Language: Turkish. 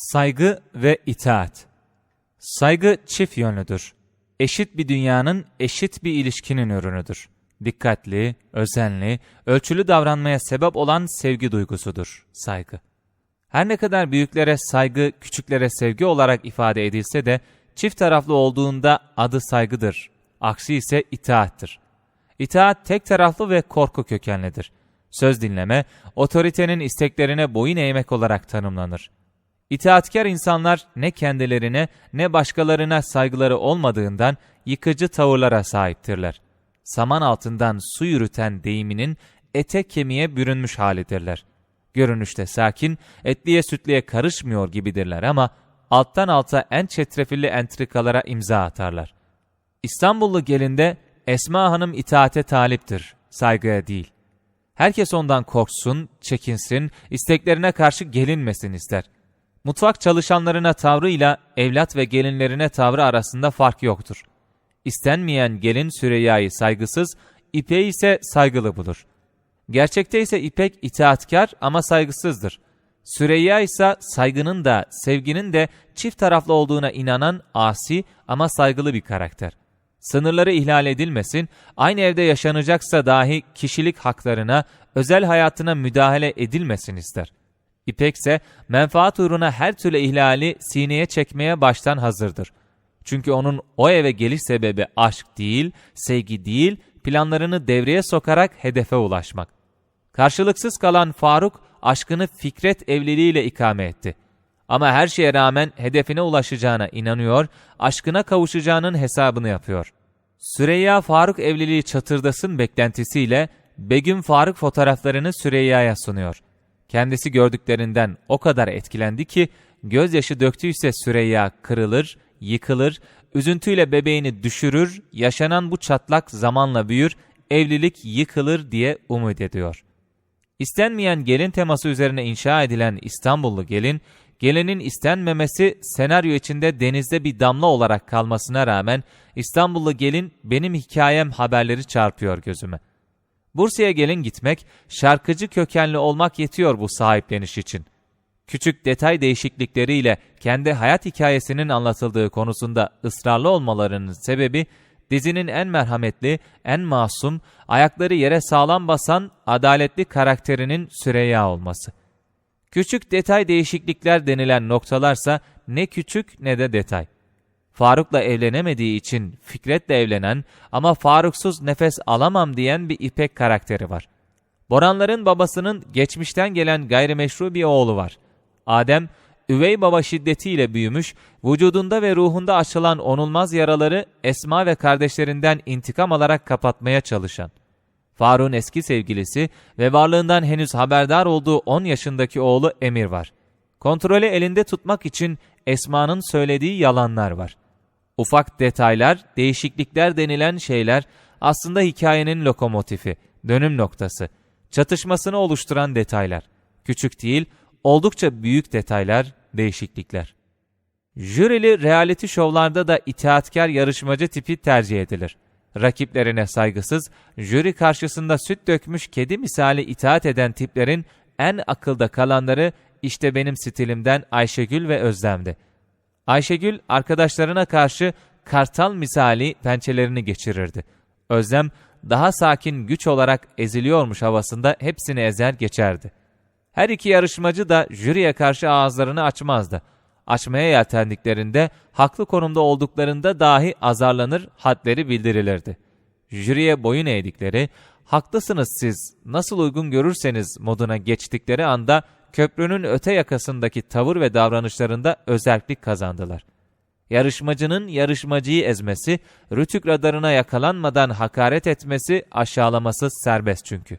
Saygı ve itaat. Saygı çift yönlüdür. Eşit bir dünyanın eşit bir ilişkinin ürünüdür. Dikkatli, özenli, ölçülü davranmaya sebep olan sevgi duygusudur saygı. Her ne kadar büyüklere saygı, küçüklere sevgi olarak ifade edilse de çift taraflı olduğunda adı saygıdır. Aksi ise itaattir. İtaat tek taraflı ve korku kökenlidir. Söz dinleme, otoritenin isteklerine boyun eğmek olarak tanımlanır. İtaatkar insanlar ne kendilerine ne başkalarına saygıları olmadığından yıkıcı tavırlara sahiptirler. Saman altından su yürüten deyiminin ete kemiğe bürünmüş halidirler. Görünüşte sakin, etliye sütliye karışmıyor gibidirler ama alttan alta en çetrefilli entrikalara imza atarlar. İstanbullu gelinde Esma Hanım itaate taliptir, saygıya değil. Herkes ondan korksun, çekinsin, isteklerine karşı gelinmesin ister. Mutfak çalışanlarına tavrıyla evlat ve gelinlerine tavrı arasında fark yoktur. İstenmeyen gelin Süreyya'yı saygısız, İpek'i ise saygılı bulur. Gerçekte ise İpek itaatkar ama saygısızdır. Süreyya ise saygının da sevginin de çift taraflı olduğuna inanan asi ama saygılı bir karakter. Sınırları ihlal edilmesin, aynı evde yaşanacaksa dahi kişilik haklarına, özel hayatına müdahale edilmesin ister. İpek ise menfaat uğruna her türlü ihlali sineye çekmeye baştan hazırdır. Çünkü onun o eve geliş sebebi aşk değil, sevgi değil, planlarını devreye sokarak hedefe ulaşmak. Karşılıksız kalan Faruk, aşkını Fikret evliliğiyle ikame etti. Ama her şeye rağmen hedefine ulaşacağına inanıyor, aşkına kavuşacağının hesabını yapıyor. Süreyya Faruk evliliği çatırdasın beklentisiyle Begüm Faruk fotoğraflarını Süreyya'ya sunuyor. Kendisi gördüklerinden o kadar etkilendi ki gözyaşı döktüyse Süreyya kırılır, yıkılır, üzüntüyle bebeğini düşürür, yaşanan bu çatlak zamanla büyür, evlilik yıkılır diye umut ediyor. İstenmeyen gelin teması üzerine inşa edilen İstanbullu gelin, gelinin istenmemesi senaryo içinde denizde bir damla olarak kalmasına rağmen İstanbullu gelin benim hikayem haberleri çarpıyor gözüme. Bursa'ya gelin gitmek, şarkıcı kökenli olmak yetiyor bu sahipleniş için. Küçük detay değişiklikleriyle kendi hayat hikayesinin anlatıldığı konusunda ısrarlı olmalarının sebebi, dizinin en merhametli, en masum, ayakları yere sağlam basan, adaletli karakterinin Süreyya olması. Küçük detay değişiklikler denilen noktalarsa ne küçük ne de detay. Faruk'la evlenemediği için Fikret'le evlenen ama Faruksuz nefes alamam diyen bir İpek karakteri var. Boranların babasının geçmişten gelen gayrimeşru bir oğlu var. Adem, üvey baba şiddetiyle büyümüş, vücudunda ve ruhunda açılan onulmaz yaraları Esma ve kardeşlerinden intikam alarak kapatmaya çalışan. Faruk'un eski sevgilisi ve varlığından henüz haberdar olduğu 10 yaşındaki oğlu Emir var. Kontrolü elinde tutmak için Esma'nın söylediği yalanlar var. Ufak detaylar, değişiklikler denilen şeyler aslında hikayenin lokomotifi, dönüm noktası, çatışmasını oluşturan detaylar. Küçük değil, oldukça büyük detaylar, değişiklikler. Jürili reality şovlarda da itaatkar yarışmacı tipi tercih edilir. Rakiplerine saygısız, jüri karşısında süt dökmüş kedi misali itaat eden tiplerin en akılda kalanları işte benim stilimden Ayşegül ve Özlem'di. Ayşegül arkadaşlarına karşı kartal misali pençelerini geçirirdi. Özlem daha sakin güç olarak eziliyormuş havasında hepsini ezer geçerdi. Her iki yarışmacı da jüriye karşı ağızlarını açmazdı. Açmaya yeltendiklerinde, haklı konumda olduklarında dahi azarlanır, hadleri bildirilirdi. Jüriye boyun eğdikleri, haklısınız siz, nasıl uygun görürseniz moduna geçtikleri anda köprünün öte yakasındaki tavır ve davranışlarında özellik kazandılar. Yarışmacının yarışmacıyı ezmesi, rütük radarına yakalanmadan hakaret etmesi aşağılaması serbest çünkü.